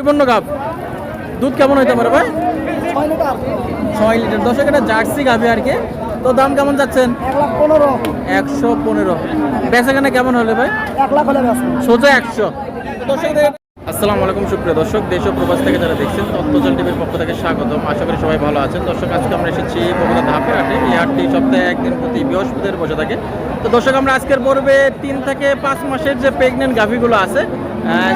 পরিপূর্ণ কাপ। দুধ কেমন হইতে পারে ভাই? ছয় লিটার। দশ একটা জার্সি গাভি আর কি। তো দাম কেমন যাচ্ছেন? একশো পনেরো। বেচাকেনা কেমন হলে ভাই? সোজা একশো। দর্শক আসসালামু আলাইকুম সুপ্রিয় দর্শক দেশ ও প্রবাস থেকে যারা দেখছেন তত্ত্বজল টিভির পক্ষ থেকে স্বাগতম। আশা করি সবাই ভালো আছেন। দর্শক আজকে আমরা এসেছি বগুড়া ধাপের হাটে এই হাটটি সপ্তাহে একদিন প্রতি বৃহস্পতিবার বসে থাকে। তো দর্শক আমরা আজকের পর্বে তিন থেকে পাঁচ মাসের যে প্রেগনেন্ট গাভিগুলো আছে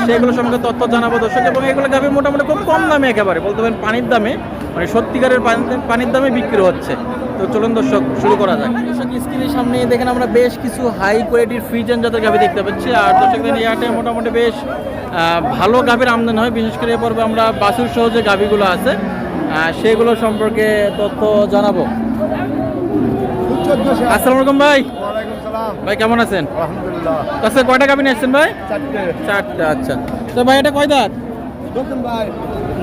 সেগুলো সম্পর্কে তথ্য জানাব দর্শক এবং এগুলো গাভি মোটামুটি খুব কম দামে একেবারে। বলতে পারেন পানির দামে মানে সত্যিকারের পানি- পানির দামে বিক্রি হচ্ছে। তো চলুন দর্শক শুরু করা যাক। দর্শক স্ক্রিনের সামনে দেখেন আমরা বেশ কিছু হাই কোয়ালিটির ফ্রিজেন জাতের গাভি দেখতে পাচ্ছি। আর দর্শক এই হাটে মোটামুটি বেশ ভালো গাভীর আমদানি হয়। বিশেষ করে এ পর্বে আমরা বাছুর সহ যে গাভীগুলো আছে সেগুলো সম্পর্কে তথ্য জানাব। আসসালামু আলাইকুম ভাই। ভাই কেমন আছেন? আলহামদুলিল্লাহ। কাছে কয়টা গাভী নিয়ে আসছেন ভাই? চারটে। আচ্ছা। তো ভাই এটা কয় দাঁত? নতুন ভাই।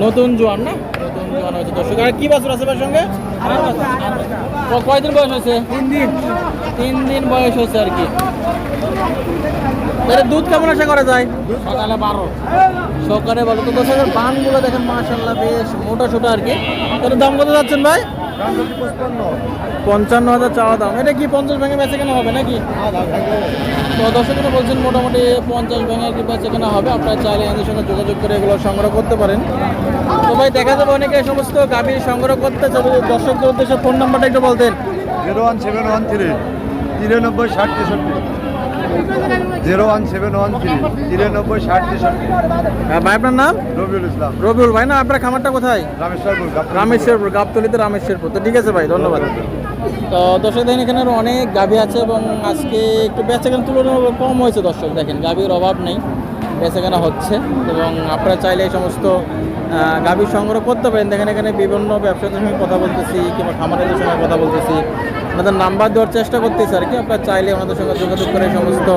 নতুন জোয়ান না? নতুন জোয়ান হয়েছে দর্শক। আর কি বাছুর আছে ভাই সঙ্গে? কয়দিন বয়স হয়েছে? তিন দিন। তিন দিন বয়স হয়েছে আর কি। তাহলে দুধ কেমন আশা করা যায়? সকালে বারো। সকালে বলো তো দর্শকের বানগুলো দেখেন বেশ মোটা ছোটা আর কি। তাহলে দাম কত যাচ্ছেন ভাই? পঞ্চান্ন হাজার চাওয়া দাম। এটা কি পঞ্চাশ ভেঙে বেচে কেনা হবে নাকি? তো দর্শকেরা বলছেন মোটামুটি পঞ্চাশ ভেঙে কি বেচে কেনা হবে। আপনারা চাইলে এদের সঙ্গে যোগাযোগ করে এগুলো সংগ্রহ করতে পারেন। তো ভাই, দেখা যাবে অনেকে সমস্ত গাভী সংগ্রহ করতে চাবে দর্শকদের উদ্দেশ্যে ফোন নাম্বারটা একটু বলতেন। Zero one seven one three তিরানব্বই ষাট তেষট্টি। Zero one seven one three তিরানব্বই ষাট তেষট্টি। ভাই আপনার নাম? রবিউল ইসলাম। রবিউল ভাই না আপনার খামারটা কোথায়? রামেশ্বরপুর গাবতলী। রামেশ্বরপুর গাবতলিতে রামেশ্বরপুর। তো ঠিক আছে ভাই ধন্যবাদ। তো দর্শক দেখেন এখানে অনেক গাভী আছে এবং আজকে একটু বেচা কেন তুলনামূলক কম হয়েছে দর্শক। দেখেন গাভীর অভাব নেই। বেচাকেনা হচ্ছে এবং আপনারা চাইলে এই সমস্ত গাভী সংগ্রহ করতে পারেন। দেখেন এখানে বিভিন্ন ব্যবসায়ীদের সঙ্গে কথা বলতেছি কিংবা খামারিদের সঙ্গে কথা বলতেছি। ওনাদের নাম্বার দেওয়ার চেষ্টা করতেছি আর কি। আপনারা চাইলে ওনাদের সঙ্গে যোগাযোগ করে সমস্ত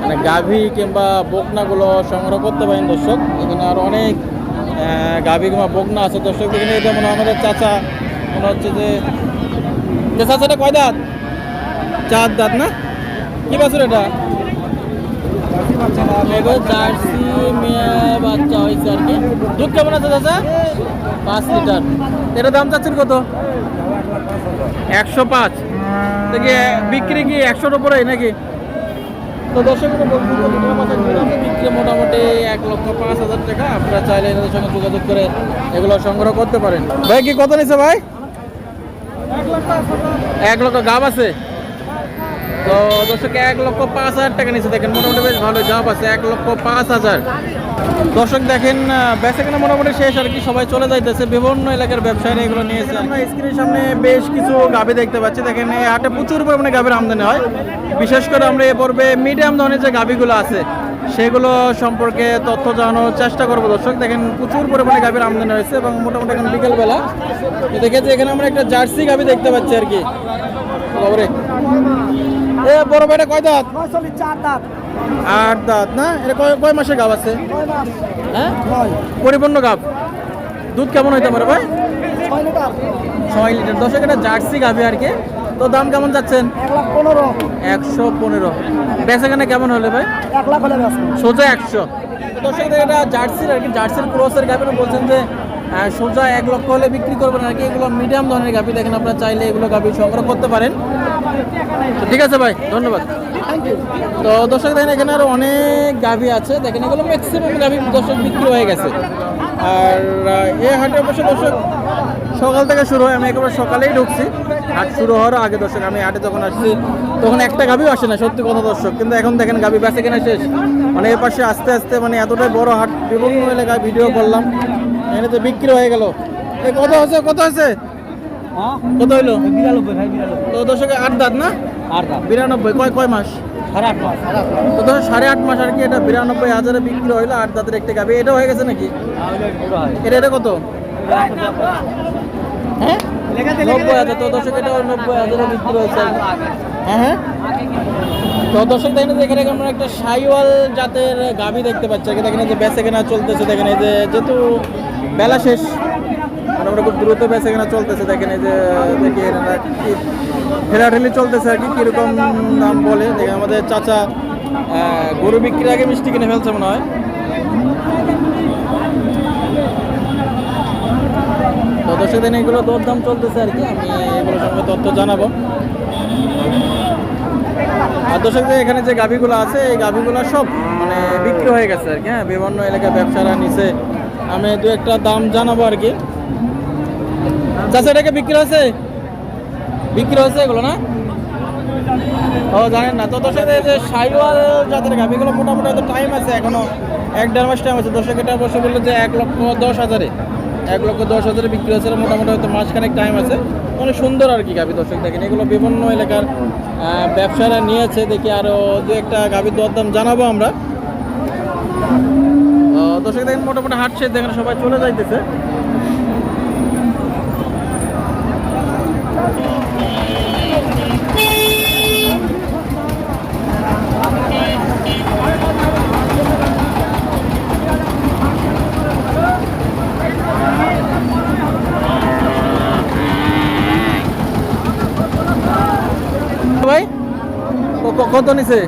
মানে গাভী কিংবা বকনাগুলো সংগ্রহ করতে পারেন দর্শক। এখানে আর অনেক গাভী কিংবা বকনা আছে। দর্শক, এখানে যেমন আমাদের চাচা মনে হচ্ছে যে চাচাটা কয় দাঁত? চার দাঁত না? কী বাছুর এটা? পাঁচ দাম চাচ্ছেন কত? একশো পাঁচ। বিক্রি কি একশোর নাকি? তো বিক্রি মোটামুটি এক লক্ষ পাঁচ হাজার টাকা। আপনারা চাইলে সঙ্গে যোগাযোগ করে এগুলো সংগ্রহ করতে পারেন। ভাই, কি কত নিছে ভাই? এক লক্ষ গাব আছে? তো দর্শক, এক লক্ষ পাঁচ হাজার টাকা নিচে দেখেন, মোটামুটি বেশ ভালো জাব আছে এক লক্ষ পাঁচ হাজার। দর্শক, দেখেন বেচা কেনা মোটামুটি শেষ আর কি, সবাই চলে যাইতেছে। বিভিন্ন এলাকার ব্যবসায়ীরা এগুলো নিয়েছে আমরা স্ক্রিনের সামনে বেশ কিছু গাভি দেখতে পাচ্ছি। দেখেন, এই হাটে প্রচুর পরিমাণে গাভির আমদানি হয়। বিশেষ করে আমরা এ পর্বে মিডিয়াম ধরনের যে গাভিগুলো আছে, সেগুলো সম্পর্কে তথ্য জানানোর চেষ্টা করব দর্শক। দেখেন, প্রচুর পরিমাণে গাভির আমদানি হয়েছে এবং মোটামুটি এখন বিকেলবেলা। দেখেছি এখানে আমরা একটা জার্সি গাভি দেখতে পাচ্ছি আর কি। এ বড় ভাইটা কয় দাঁত? আট দাঁত না? এটা কয় কয় মাসের গাব আছে? হ্যাঁ? পরিপূর্ণ গাব? দুধ কেমন হইতে পারে ভাই? ছয় লিটার। দশ একটা জার্সি গাভি আর কি। তো দাম কেমন যাচ্ছেন? একশো পনেরো। বেচাকেনা কেমন হলে ভাই? সোজা একশো। দর্শক এটা জার্সির আর কি জার্সির ক্রসের গাভি বলছেন যে সোজা এক লক্ষ হলে বিক্রি করবেন আর কি। এগুলো মিডিয়াম ধরনের গাভি, দেখেন আপনারা চাইলে এগুলো গাভি সংগ্রহ করতে পারেন। তো ঠিক আছে ভাই, ধন্যবাদ। তো দর্শক, দেখেন এখানে আরও অনেক গাভি আছে। দেখেন এগুলো ম্যাক্সিমাম গাভি দর্শক বিক্রি হয়ে গেছে। আর এ হাটে অবশ্য দর্শক সকাল থেকে শুরু হয়। আমি একেবারে সকালেই ঢুকছি। হাট শুরু হওয়ার আগে দর্শক, আমি হাটে যখন আসছি তখন একটা গাভিও আসে না সত্যি কথা দর্শক। কিন্তু এখন দেখেন গাভি বেঁচে কেনা শেষ। মানে এ পাশে আস্তে আস্তে মানে এতটাই বড় হাট বিভিন্ন এলাকায় ভিডিও করলাম। এখানে তো বিক্রি হয়ে গেল। এই কত হচ্ছে কত হয়েছে? কত হইল? তো দর্শক আট দাঁত না? আর দাম বিরানব্বই কয় কয় মাস? সাড়ে আট মাস। তো ধরো সাড়ে আট মাস আর কি এটা বিরানব্বই হাজারে বিক্রি হইল আট দাঁতের একটা গাবি এটা হয়ে গেছে নাকি? এটা এটা কত? হ্যাঁ? নব্বই হাজার তো দর্শক এটা নব্বই হাজারে বিক্রি হয়েছে হ্যাঁ হ্যাঁ। তো দর্শক দেখেন এখানে আমরা একটা সাইওয়াল জাতের গাভি দেখতে পাচ্ছি। আর দেখেন যে বেচে কেনা চলতেছে দেখেন এই যে যেহেতু বেলা শেষ মোটামুটি খুব দ্রুত বেচে কেনা চলতেছে দেখেন এই যে দেখি ঠেলাঠেলি চলতেছে আর কি কীরকম দাম বলে। দেখেন আমাদের চাচা গরু বিক্রির আগে মিষ্টি কিনে ফেলছে মনে হয়। দিন এগুলো দরদাম চলতেছে আর কি, আমি এগুলো সঙ্গে তথ্য জানাব। আর দর্শকদের এখানে যে গাভিগুলো আছে, এই গাভিগুলো সব মানে বিক্রি হয়ে গেছে আর কি হ্যাঁ বিভিন্ন এলাকায় ব্যবসারা নিছে। আমি দু একটা দাম জানাব আর কি। চাষা এটাকে বিক্রি হয়েছে? বিক্রি হয়েছে এগুলো না? ও, জানেন না। তো দর্শকদের এই যে সাইওয়াল জাতের গাভিগুলো মোটামুটি টাইম আছে, এখনও এক দেড় মাস টাইম আছে। দর্শক, এটা বসে বলল যে এক লক্ষ দশ হাজারে। এক লক্ষ দশ হাজারে বিক্রি হয়েছে মোটামুটি হয়তো মাসখানেক টাইম আছে। অনেক সুন্দর আর কি গাভীর দর্শক দেখেন। এগুলো বিভিন্ন এলাকার ব্যবসারা নিয়েছে, দেখি আরও দু একটা গাভীর দাম জানাব আমরা। দর্শক দেখেন, মোটামুটি হাঁটছে দেখেন সবাই চলে যাইতেছে ভাই ক- ক- কত নিছে?